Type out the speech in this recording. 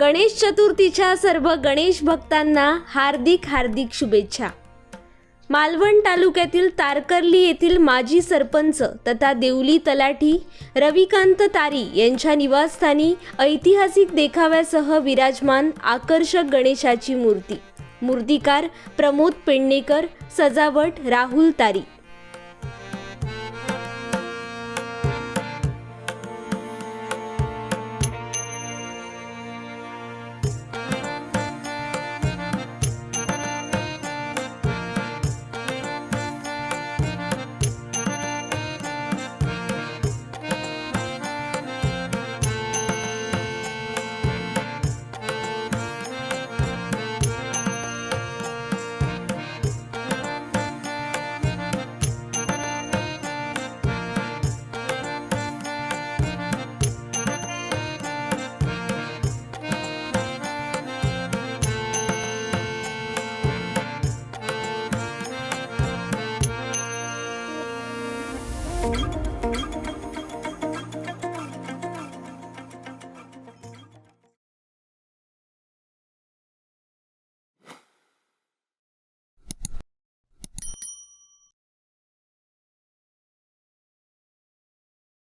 गणेश चतुर्थीच्या सर्व गणेश भक्तांना हार्दिक हार्दिक शुभेच्छा. मालवण तालुक्यातील तारकर्ली येथील माजी सरपंच तथा देवली तलाठी रविकांत तारी यांच्या निवासस्थानी ऐतिहासिक देखाव्यासह विराजमान आकर्षक गणेशाची मूर्ती. मूर्तिकार प्रमोद पेडणेकर सजावट राहुल तारी. Música